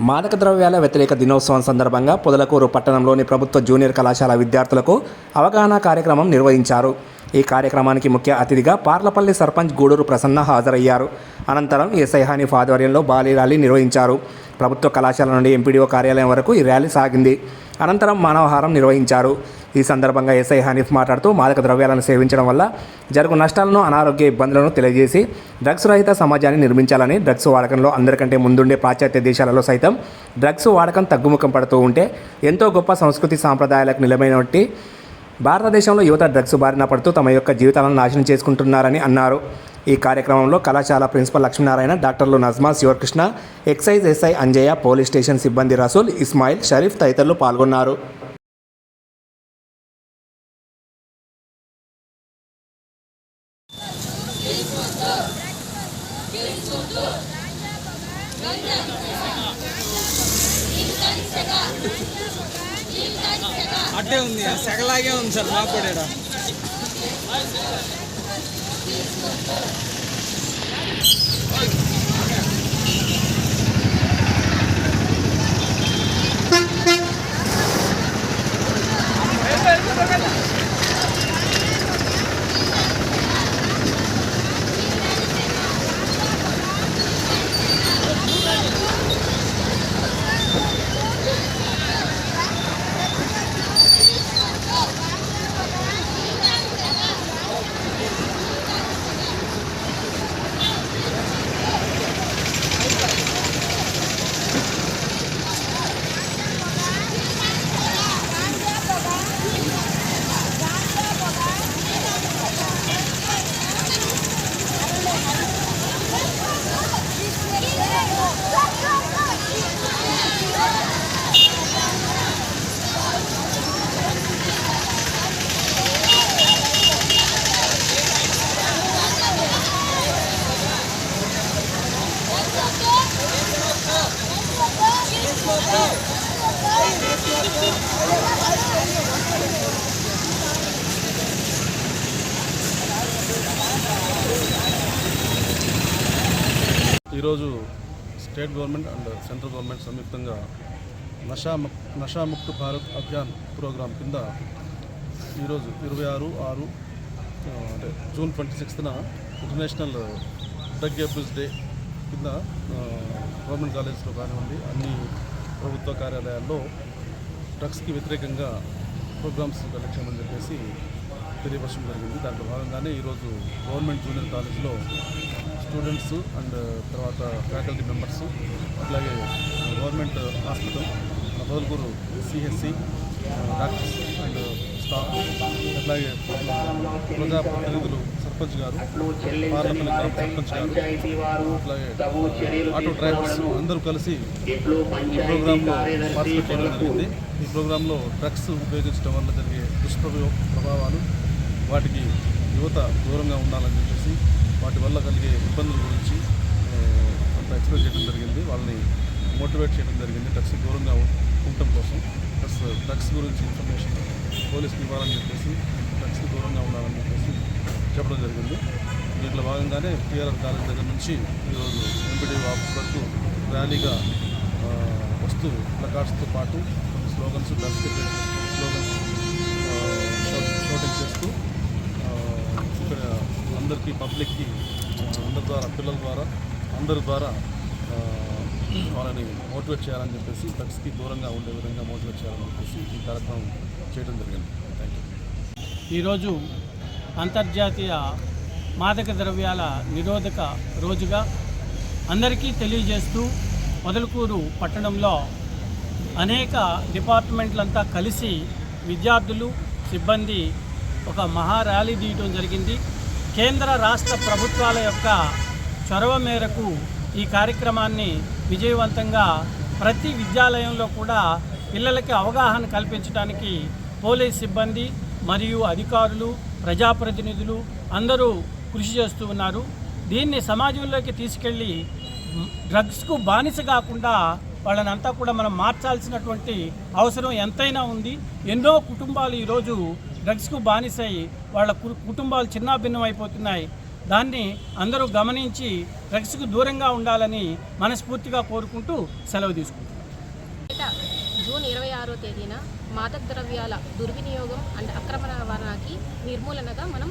మాదక ద్రవ్యాల వ్యతిరేక దినోత్సవం సందర్భంగా పొదలకూరు పట్టణంలోని ప్రభుత్వ జూనియర్ కళాశాల విద్యార్థులకు అవగాహన కార్యక్రమం నిర్వహించారు. ఈ కార్యక్రమానికి ముఖ్య అతిథిగా పార్లపల్లి సర్పంచ్ గూడూరు ప్రసన్న హాజరయ్యారు. అనంతరం ఎస్ఐ హనీఫ్ ఆధ్వర్యంలో భారీ ర్యాలీ నిర్వహించారు. ప్రభుత్వ కళాశాల నుండి ఎంపీడీఓ కార్యాలయం వరకు ఈ ర్యాలీ సాగింది. అనంతరం మానవహారం నిర్వహించారు. ఈ సందర్భంగా ఎస్ఐ హనీఫ్ మాట్లాడుతూ మాదక ద్రవ్యాలను సేవించడం వల్ల జరుగు నష్టాలను అనారోగ్య ఇబ్బందులను తెలియజేసి డ్రగ్స్ రహిత సమాజాన్ని నిర్మించాలని డ్రగ్స్ వాడకంలో అందరికంటే ముందుండే పాశ్చాత్య దేశాలలో సైతం డ్రగ్స్ వాడకం తగ్గుముఖం పడుతూ ఉంటే ఎంతో గొప్ప సంస్కృతి సాంప్రదాయాలకు నిలమైనట్టి భారతదేశంలో యువత డ్రగ్స్ బారిన పడుతూ తమ యొక్క జీవితాలను నాశనం చేసుకుంటున్నారని అన్నారు. ఈ కార్యక్రమంలో కళాశాల ప్రిన్సిపల్ లక్ష్మీనారాయణ డాక్టర్లు Najma Sivakrishna excise SI Anjaiah police station సిబ్బంది రసూల్ ఇస్మాయిల్ షరీఫ్ తదితరులు పాల్గొన్నారు. అట్టే ఉంది. సెగలాగే ఉంది సార్ మాకు కూడా ఈరోజు state government and central government సంయుక్తంగా నషా ముక్- నషాముక్త భారత్ అభియాన్ ప్రోగ్రాం కింద ఈరోజు ఇరవై ఆరు ఆరు అంటే June twenty సిక్స్త్న international drug abuse day కింద గవర్నమెంట్ కాలేజెస్లో కానివ్వండి అన్ని ప్రభుత్వ కార్యాలయాల్లో డ్రగ్స్కి వ్యతిరేకంగా ప్రోగ్రామ్స్ కండక్ట్ చేయమని చెప్పేసి తెలియపరచడం జరిగింది. దాంట్లో భాగంగానే ఈరోజు గవర్నమెంట్ జూనియర్ కాలేజ్లో స్టూడెంట్స్ అండ్ తర్వాత ఫ్యాకల్టీ మెంబర్స్ అట్లాగే government hospital Badalguru CHC doctors and staff అట్లాగే ప్రజా ప్రతినిధులు సర్పంచ్ గారు పార్లమెంట్ గ్రామ సర్పంచ్ గారు అట్లాగే ఆటో డ్రైవర్స్ అందరూ కలిసి ఈ ప్రోగ్రాంలో పార్టిసిపేట్ చేయడం జరిగింది. ఈ ప్రోగ్రాంలో డ్రగ్స్ ఉపయోగించడం వల్ల జరిగే దుష్ప్రభావాలు ప్రభావాలు వాటికి యువత దూరంగా ఉండాలని చెప్పేసి వాటి వల్ల కలిగే ఇబ్బందుల గురించి అంత కొంత ఎక్స్ప్లెయిన్ చేయడం జరిగింది. వాళ్ళని మోటివేట్ చేయడం జరిగింది. డ్రగ్స్ దూరంగా ఉండటం కోసం. ప్లస్ డ్రగ్స్ గురించి ఇన్ఫర్మేషన్ పోలీసుకి ఇవ్వాలని చెప్పేసి డ్రగ్స్ దూరంగా ఉండాలని చెప్పేసి చెప్పడం జరిగింది. దీంట్లో భాగంగానే టీఆర్ఆర్ కాలేజ్ దగ్గర నుంచి ఈరోజు ఎంపీడీ ఆఫీస్ వరకు ర్యాలీగా వస్తూ ప్లకార్డ్స్తో పాటు కొన్ని స్లోగన్స్ డ్రగ్స్ స్లోగన్స్ షూటింగ్ చేస్తూ ఇక్కడ అందరికీ పబ్లిక్కి అందరి ద్వారా పిల్లల ద్వారా అందరి ద్వారా వాళ్ళని మోటివేట్ చేయాలని చెప్పేసి డ్రగ్స్కి దూరంగా ఉండే విధంగా మోటివేట్ చేయాలని చెప్పేసి ఈ కార్యక్రమం చేయడం జరిగింది. థ్యాంక్ యూ ఈరోజు అంతర్జాతీయ మాదక ద్రవ్యాల నిరోధక రోజుగా అందరికీ తెలియజేస్తూ మొదలకూరు పట్టణంలో అనేక డిపార్ట్మెంట్లంతా కలిసి విద్యార్థులు సిబ్బంది ఒక మహా ర్యాలీ తీయటం జరిగింది. కేంద్ర రాష్ట్ర ప్రభుత్వాల యొక్క చొరవ మేరకు ఈ కార్యక్రమాన్ని విజయవంతంగా ప్రతి విద్యాలయంలో కూడా పిల్లలకి అవగాహన కల్పించడానికి పోలీస్ సిబ్బంది మరియు అధికారులు ప్రజాప్రతినిధులు అందరూ కృషి చేస్తూ ఉన్నారు. దీన్ని సమాజంలోకి తీసుకెళ్ళి డ్రగ్స్కు బానిస కాకుండా వాళ్ళనంతా కూడా మనం మార్చాల్సినటువంటి అవసరం ఎంతైనా ఉంది. ఎన్నో కుటుంబాలు ఈరోజు డ్రగ్స్కు బానిసై వాళ్ళ కు- కుటుంబాలు చిన్నాభిన్నం అయిపోతున్నాయి. దాన్ని అందరూ గమనించి డ్రగ్స్కు దూరంగా ఉండాలని మనస్ఫూర్తిగా కోరుకుంటూ సెలవు తీసుకుంటున్నాం. జూన్ ఇరవై ఆరో తేదీన మాదక ద్రవ్యాల దుర్వినియోగం అండ్ అక్రమ రవాణాకి నిర్మూలనగా మనం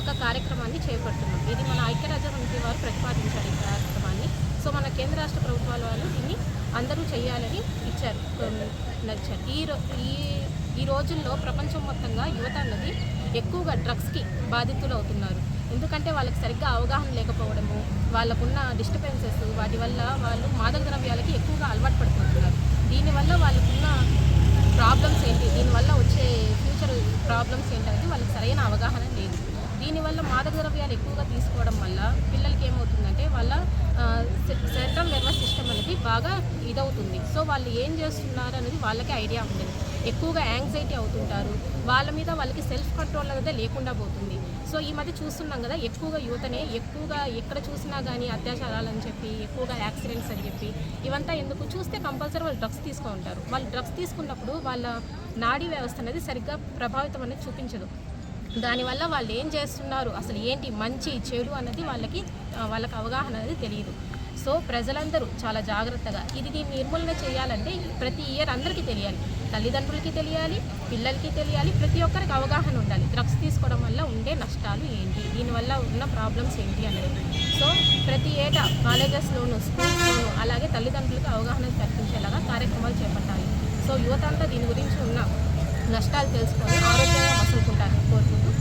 ఒక కార్యక్రమాన్ని చేపడుతున్నాం. ఇది మన ఐక్యరాజ్య సమితి వారు ప్రతిపాదించారు ఈ కార్యక్రమాన్ని. సో మన కేంద్ర రాష్ట్ర ప్రభుత్వాల వాళ్ళు దీన్ని అందరూ చేయాలని ఇచ్చారు నచ్చారు ఈ ఈ ఈ రోజుల్లో ప్రపంచం మొత్తంగా యువత అన్నది ఎక్కువగా డ్రగ్స్కి బాధితులు అవుతున్నారు ఎందుకంటే వాళ్ళకి సరిగ్గా అవగాహన లేకపోవడము వాళ్ళకున్న డిస్టర్బెన్సెస్ వాటి వల్ల వాళ్ళు మాదక ద్రవ్యాలకి ఎక్కువగా అలవాటు పడిపోతున్నారు. దీనివల్ల వాళ్ళకున్న ప్రాబ్లమ్స్ ఏంటి? దీనివల్ల వచ్చే ఫ్యూచర్ ప్రాబ్లమ్స్ ఏంటనేది వాళ్ళకి సరైన అవగాహన లేదు. దీనివల్ల మాదక ద్రవ్యాలు ఎక్కువగా తీసుకోవడం వల్ల పిల్లలకి ఏమవుతుందంటే వాళ్ళ సెంట్రల్ నెర్వస్ సిస్టమ్ అనేది బాగా ఇదవుతుంది. సో వాళ్ళు ఏం చేస్తున్నారు అనేది వాళ్ళకి ఐడియా ఉండదు. ఎక్కువగా యాంగ్జైటీ అవుతుంటారు. వాళ్ళ మీద వాళ్ళకి సెల్ఫ్ కంట్రోల్ అనేది లేకుండా పోతుంది. సో ఈ మధ్య చూస్తున్నాం కదా ఎక్కువగా యువతనే ఎక్కువగా ఎక్కడ చూసినా కానీ అత్యాచారాలని చెప్పి ఎక్కువగా యాక్సిడెంట్స్ అని చెప్పి ఇవంతా ఎందుకు? చూస్తే కంపల్సరీ వాళ్ళు డ్రగ్స్ తీసుకుంటారు. ఉంటారు వాళ్ళు డ్రగ్స్ తీసుకున్నప్పుడు వాళ్ళ నాడీ వ్యవస్థ అనేది సరిగ్గా ప్రభావితం అనేది చూపించదు. దానివల్ల వాళ్ళు ఏం చేస్తున్నారు? అసలు ఏంటి మంచి చెడు అన్నది వాళ్ళకి వాళ్ళకి అవగాహన అనేది తెలియదు. సో ప్రజలందరూ చాలా జాగ్రత్తగా ఇది దీన్ని నిర్మూలన చేయాలంటే ప్రతి ఇయర్ అందరికీ తెలియాలి. తల్లిదండ్రులకి తెలియాలి పిల్లలకి తెలియాలి ప్రతి ఒక్కరికి అవగాహన ఉండాలి. డ్రగ్స్ తీసుకోవడం వల్ల ఉండే నష్టాలు ఏంటి? దీనివల్ల ఉన్న ప్రాబ్లమ్స్ ఏంటి అనేది. సో ప్రతి ఏటా కాలేజెస్లోను స్కూల్స్లోను అలాగే తల్లిదండ్రులకు అవగాహన కల్పించేలాగా కార్యక్రమాలు చేపట్టాలి. సో యువత అంతా దీని గురించి ఉన్న నష్టాలు తెలుసుకొని ఆరోగ్యంగా మసులుకుంటారని కోరుకుంటూ